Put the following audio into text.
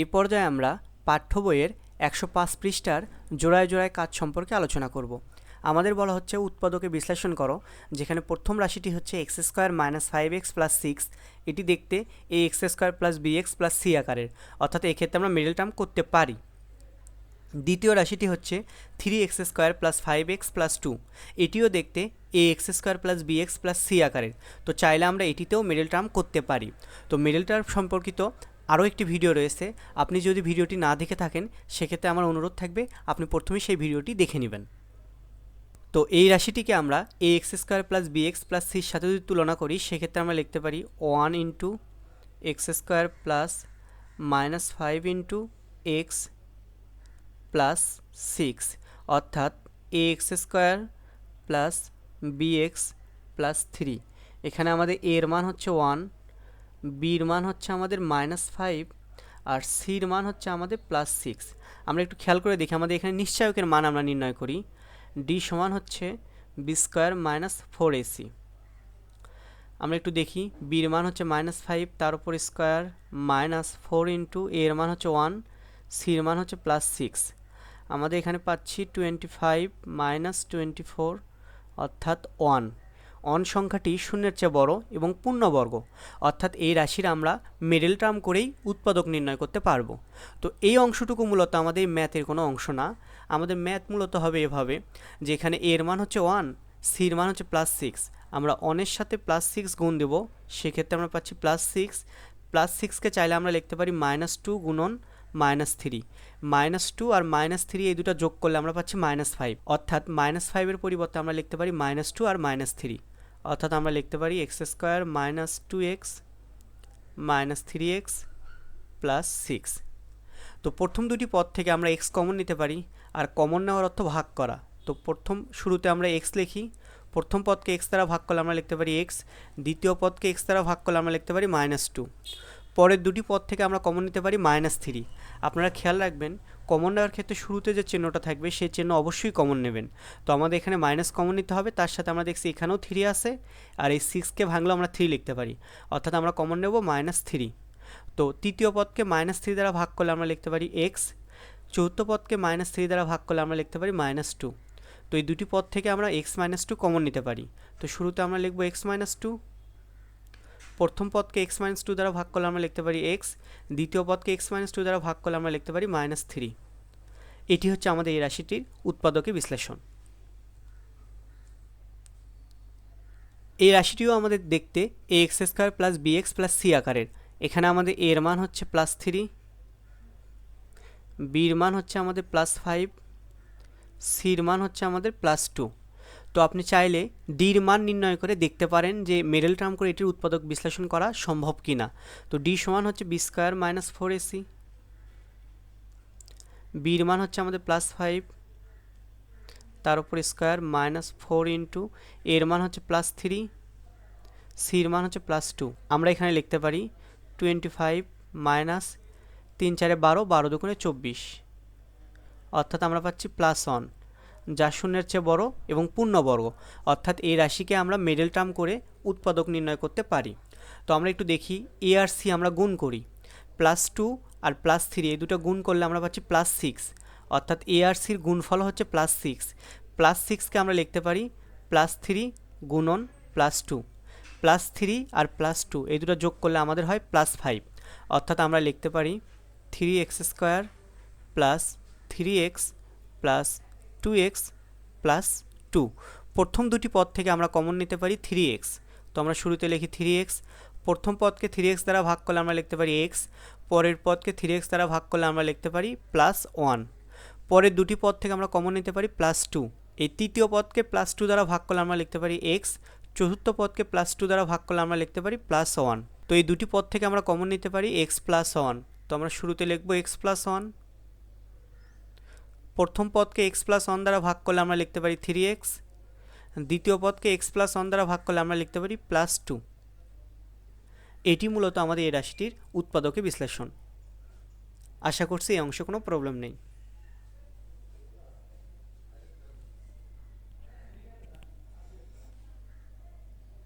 এই পর্যায়ে আমরা পাঠ্য বইয়ের একশো পাঁচ পৃষ্ঠার জোড়ায় জোড়ায় কাজ সম্পর্কে আলোচনা করব। আমাদের বলা হচ্ছে উৎপাদকে বিশ্লেষণ করো, যেখানে প্রথম রাশিটি হচ্ছে x square minus five x plus six. এটি দেখতে a x square plus b x plus c আকারের, অর্থাৎ এক্ষেত্রে আমরা মিডল টার্ম করতে পারি। দ্বিতীয় রাশিটি হচ্ছে three x square plus five x plus two. এটিও দেখতে a x square plus b x plus c আকারের, তো চাইলে আমরা এটিতেও মিডল টার্ম করতে পারি। তো মিডল টার্ম সম্পর্কিত আরও একটি ভিডিও রয়েছে। আপনি যদি ভিডিওটি না দেখে থাকেন, সেক্ষেত্রে আমার অনুরোধ থাকবে, আপনি প্রথমে সেই ভিডিওটি দেখে নেবেন। তো এই রাশিটিকে আমরা a x square plus b x plus সির সাথে যদি তুলনা করি, সেক্ষেত্রে আমরা লিখতে পারি one into x square plus minus five into x plus six অর্থাৎ a x square plus b x plus three এখানে আমাদের এর মান হচ্ছে ওয়ান বির মান হচ্ছে আমাদের মাইনাস ফাইভ আর সির মান হচ্ছে আমাদের প্লাস সিক্স আমরা একটু খেয়াল করে দেখি, আমাদের এখানে নিশ্চয়কের মান আমরা নির্ণয় করি। ডি সমান হচ্ছে b square minus four a c আমরা একটু দেখি বির মান হচ্ছে মাইনাস ফাইভ তার উপর স্কোয়ার মাইনাস ফোর ইন্টু এর মান হচ্ছে ওয়ান সির মান হচ্ছে প্লাস সিক্স আমাদের এখানে পাচ্ছি twenty five minus twenty four অর্থাৎ ওয়ান অন সংখ্যাটি শূন্যের চেয়ে বড় এবং পূর্ণবর্গ। অর্থাৎ এই রাশির আমরা মিডল টার্ম করেই উৎপাদক নির্ণয় করতে পারব। তো এই অংশটুকু মূলত আমাদের ম্যাথের কোনো অংশ না। আমাদের ম্যাথ মূলত হবে এভাবে যে এখানে এর মান হচ্ছে ওয়ান সির মান হচ্ছে প্লাস সিক্স আমরা অনের সাথে প্লাস সিক্স গুণ দেবো, সেক্ষেত্রে আমরা পাচ্ছি প্লাস সিক্স প্লাস সিক্সকে চাইলে আমরা লিখতে পারি মাইনাস টু গুণন মাইনাস থ্রি মাইনাস টু আর মাইনাস থ্রি এই দুটো যোগ করলে আমরা পাচ্ছি মাইনাস ফাইভ অর্থাৎ মাইনাস ফাইভের পরিবর্তে আমরা লিখতে পারি মাইনাস টু আর মাইনাস থ্রি অর্থাৎ আমরা লিখতে পারি x square minus two x minus three x plus six. তো প্রথম দুটি পদ থেকে আমরা এক্স কমন নিতে পারি, আর কমন নেওয়ার অর্থ ভাগ করা। তো প্রথম শুরুতে আমরা এক্স লিখি, প্রথম পদকে এক্স দ্বারা ভাগ করলে আমরা লিখতে পারি এক্স, দ্বিতীয় পদকে এক্স দ্বারা ভাগ করলে আমরা লিখতে পারি মাইনাস টু। পরের দুটি পদ থেকে আমরা কমন নিতে পারি মাইনাস থ্রি। আপনারা খেয়াল রাখবেন কমন নেওয়ার ক্ষেত্রে শুরুতে যে চিহ্নটা থাকবে, সেই চিহ্ন অবশ্যই কমন নেবেন। তো আমাদের এখানে মাইনাস কমন নিতে হবে, তার সাথে আমরা দেখছি এখানেও থ্রি আছে, আর এই সিক্সকে ভাঙলেও আমরা থ্রি লিখতে পারি। অর্থাৎ আমরা কমন নেব মাইনাস থ্রি তো তৃতীয় পদকে মাইনাস থ্রি দ্বারা ভাগ করলে আমরা লিখতে পারি এক্স চতুর্থ পদকে মাইনাস থ্রি দ্বারা ভাগ করলে আমরা লিখতে পারি মাইনাস টু তো এই দুটি পদ থেকে আমরা এক্স মাইনাস টু কমন নিতে পারি। তো শুরুতে আমরা লিখব এক্স মাইনাস টু প্রথম পদকে এক্স মাইনাস টু দ্বারা ভাগ করলে আমরা লিখতে পারি এক্স দ্বিতীয় পদকে এক্স মাইনাস টু দ্বারা ভাগ করলে আমরা লিখতে পারি মাইনাস থ্রি এটি হচ্ছে আমাদের এই রাশিটির উৎপাদকে বিশ্লেষণ। এই রাশিটিও আমাদের দেখতে a x square plus b x plus c আকারের। এখানে আমাদের এর মান হচ্ছে প্লাস থ্রি বির মান হচ্ছে আমাদের প্লাস ফাইভ সির মান হচ্ছে আমাদের প্লাস টু তো আপনি চাইলে ডির মান নির্ণয় করে দেখতে পারেন যে মিডল টার্ম করে এটির উৎপাদক বিশ্লেষণ করা সম্ভব কি না তো ডি সমান হচ্ছে b square minus four a c বির মান হচ্ছে আমাদের প্লাস ফাইভ। তার উপর স্কোয়ার মাইনাস ফোর ইন্টু এর মান হচ্ছে প্লাস থ্রি। সির মান হচ্ছে প্লাস টু। আমরা এখানে লিখতে পারি টোয়েন্টি ফাইভ মাইনাস তিন চারে বারো বারো দুগুণে চব্বিশ। অর্থাৎ আমরা পাচ্ছি প্লাস ওয়ান। যা শূন্যের চেয়ে বড় এবং পূর্ণবর্গ অর্থাৎ এই রাশিকে আমরা মিডল টার্ম করে উৎপাদক নির্ণয় করতে পারি। তো আমরা একটু দেখি এ আর সি আমরা গুণ করি। প্লাস টু আর প্লাস থ্রি এই দুটো গুণ করলে আমরা পাচ্ছি প্লাস সিক্স অর্থাৎ এ আর সির গুণফল হচ্ছে প্লাস সিক্স প্লাস সিক্সকে আমরা লিখতে পারি প্লাস থ্রি গুণন প্লাস টু প্লাস থ্রি আর প্লাস টু এই দুটো যোগ করলে আমাদের হয় প্লাস ফাইভ অর্থাৎ আমরা লিখতে পারি three x square plus three x plus two x plus two প্রথম দুটি পদ থেকে আমরা কমন নিতে পারি থ্রি এক্স তো আমরা শুরুতে লিখি থ্রি এক্স প্রথম পদকে থ্রি এক্স দ্বারা ভাগ করলে আমরা লিখতে পারি এক্স পরের পদকে থ্রি এক্স দ্বারা ভাগ করলে আমরা লিখতে পারি প্লাস ওয়ান পরের দুটি পদ থেকে আমরা কমন নিতে পারি প্লাস টু এই তৃতীয় পদকে প্লাস টু দ্বারা ভাগ করলে আমরা লিখতে পারি এক্স চতুর্থ পদকে প্লাস টু দ্বারা ভাগ করলে আমরা লিখতে পারি প্লাস ওয়ান তো এই দুটি পদ থেকে আমরা কমন নিতে পারি এক্স প্লাস ওয়ান তো আমরা শুরুতে লিখব এক্স প্লাস ওয়ান প্রথম পদকে এক্স প্লাস ওয়ান দ্বারা ভাগ করলে আমরা লিখতে পারি থ্রি এক্স দ্বিতীয় পদকে এক্স প্লাস ওয়ান দ্বারা ভাগ করলে আমরা লিখতে পারি প্লাস টু এটি মূলত আমাদের এই রাশিটির উৎপাদকে বিশ্লেষণ। আশা করছি এই অংশে কোনো প্রবলেম নেই।